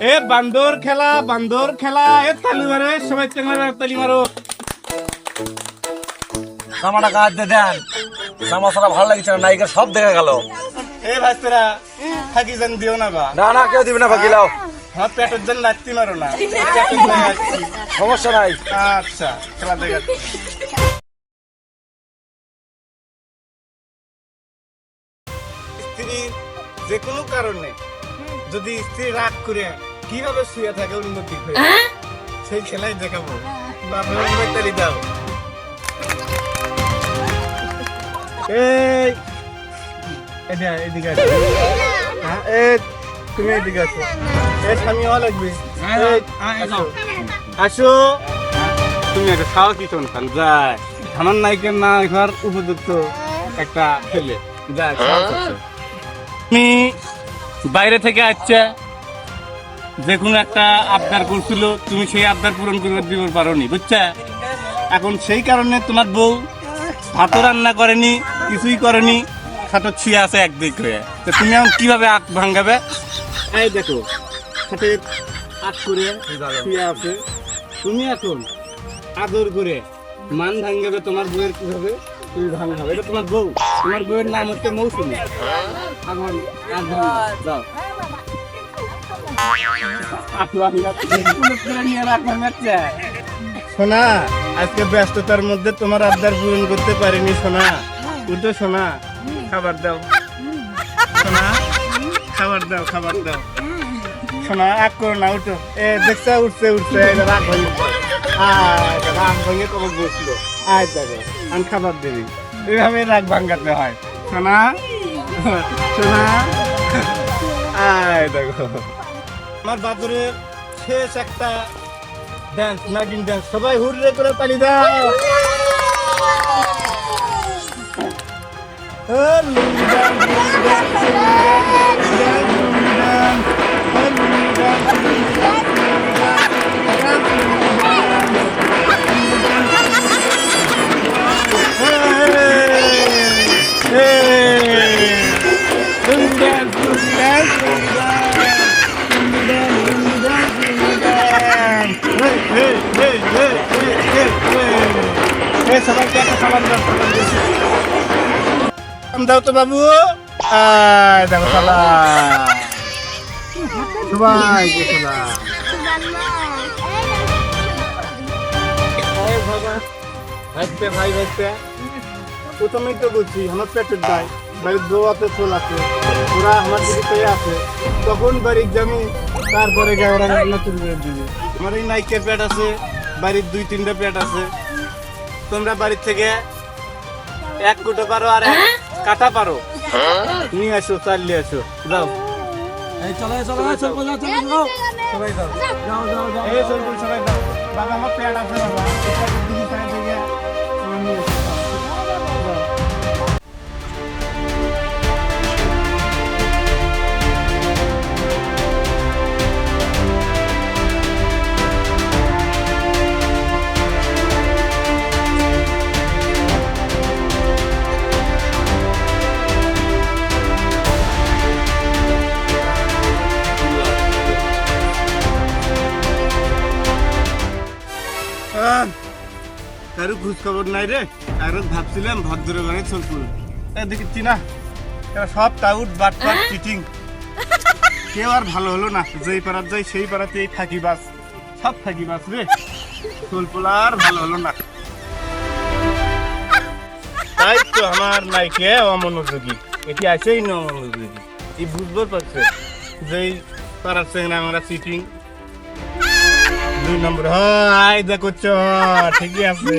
এ বান্দর খেলা বান্দর খেলা এ তালি মারো এ সবাই চেঙ্গা তালি মারো। জামাটা কাজ দিয়ে দেন। জামা সারা ভালো লাগছে না নায়িকা সব দেখা গেল। এ ভাইস্তেরা থাকি যেন দিও না বা। না না কেউ দিবি না বাকি লাও আমার পেটের জন্য লাগতে মারো না। সমস্যা নাই। আচ্ছা খেলা দেখাচ্ছি স্ত্রী যে কোনো কারণে যদি স্ত্রী রাগ করে কীভাবে শুয়ে থাকে উন্নতি হয়ে সেই খেলাই দেখাবো। বাবা তালি দাও। এই! এটা এদিকে আসো হ্যাঁ, এই তুমি এদিকে স্বামী হওয়া লাগবে। আসো। আসো। তুমি একটা খাওয়া কি খান যায় আমার নায়িকার না এবার উপযুক্ত একটা ছেলে। যায় খাওয়া তুমি বাইরে থেকে আসছে। যে কোনো একটা আবদার করছিল, তুমি সেই আবদার পূরণ করে দিতে পারো নি বুঝছে? এখন সেই কারণে তোমার বউ ভাতও রান্না করেনি, কিছুই করেনি খাটো ছিয়া আছে একদিক হয়ে তো তুমি এখন কীভাবে আখ ভাঙাবে? এই দেখো, খাটে আট করে শুয়ে আছে। তুমি এখন আদর করে মান ভাঙাবে তোমার বউয়ের কীভাবে? তুমি ভাঙাবে। এটা তোমার বউ। তোমার বউয়ের নাম হচ্ছে মৌসুমি। এখন যাও। সোনা আজকে ব্যস্ততার মধ্যে তোমার আবদার পূরণ করতে পারিনি সোনা উঠো সোনা খাবার দাও। সোনা খাবার দাও খাবার দাও। সোনা এক করো না, উঠো। এ, দেখছে, উঠছে উঠছে রাগ ভেঙে রাগ ভেঙে তোমার বসল। আয়, দেখো, আমি খাবার দেবি। এইভাবে রাগ ভাঙ্গাতে হয়। সোনা সোনা আয়, দেখো। আমার বাদুরের শেষ একটা ড্যান্স নাগিন ড্যান্স সবাই হুররে করে তালি দাও। সবাইকে দাও তো বাবু। দেখো সালাম এই বাবা, ভাই ভাইস্তে, প্রথমেই তো বলছি আমার পেটের দায়। বাড়ির আছে চোল আছে ওরা আমার দিকে আছে। তখন বাড়ির জমি তারপরে গিয়ে ওরা রান্না করে দিবে। আমার এই নাইকের পেট আছে বাড়ির দুই তিনটা পেট আছে। তোমরা বাড়ির থেকে এক কুটো পারো আর এক কাটা পারো। নিয়ে আসো চালিয়ে আসো। যাও। এই চলো চলো চলো চলো চলো সবাই যাও। যাও যাও যাও এই সবাই দাও বাবা আমার পেট আছে বাবা। কারও খোঁজ খবর নাই রে কারও ভাবছিলাম ভদ্র ঘরে চলপুর দেখছি না সব টাউট বাটপাট চিটিং কেউ আর ভালো হলো না যেই পাড়ার যাই সেই পাড়াতেই থাকি বাস সব থাকি বাস রে চলপুর আর ভালো হলো না। তাই তো আমার নাইকে অমনোযোগী। এটি আছেই না অমনোযোগী। এই বুঝবার পারছে যেই পাড়ার সঙ্গে আমরা চিটিং দুই নম্বর। হাই, দেখো চ, ঠিকই আছে।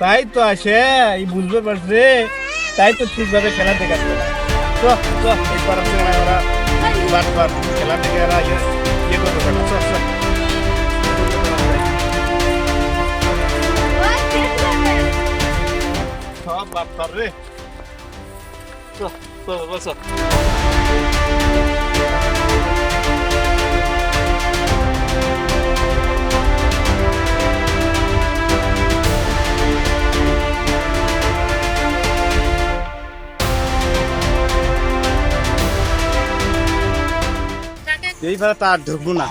তাই তো আসে, এই বুঝতে পারছে। তাই তো ঠিকভাবে খেলা দেখাচ্ছে না। তো তো এই সঙ্গে ওরা বারবার খেলা দেখে এরা ইয়ে ইয়ে না। চ চ। সব বাপ্পার রে। চ চ বস। এই পাড়া তো আর ঢুকবো না।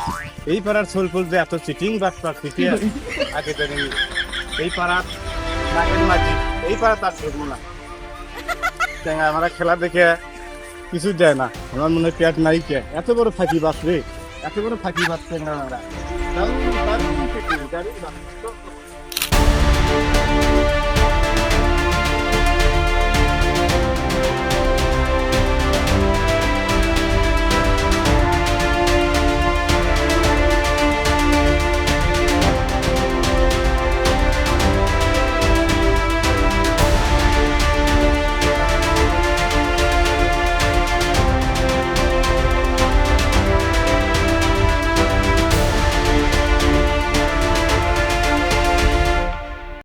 এই পাড়ার সোল ফুল যে এত চিটিং বাস পার চিটিয়ে আগে জানি এই পাড়ার এই পাড়া তার ঢুকবো না। ট্যাংরা আমরা খেলা দেখে কিছু যায় না। আমার মনে হয় পেট নাই কে। এত বড় ফাঁকি বাস রে। এত বড় ফাঁকি বাস ট্যাংরা আমরা।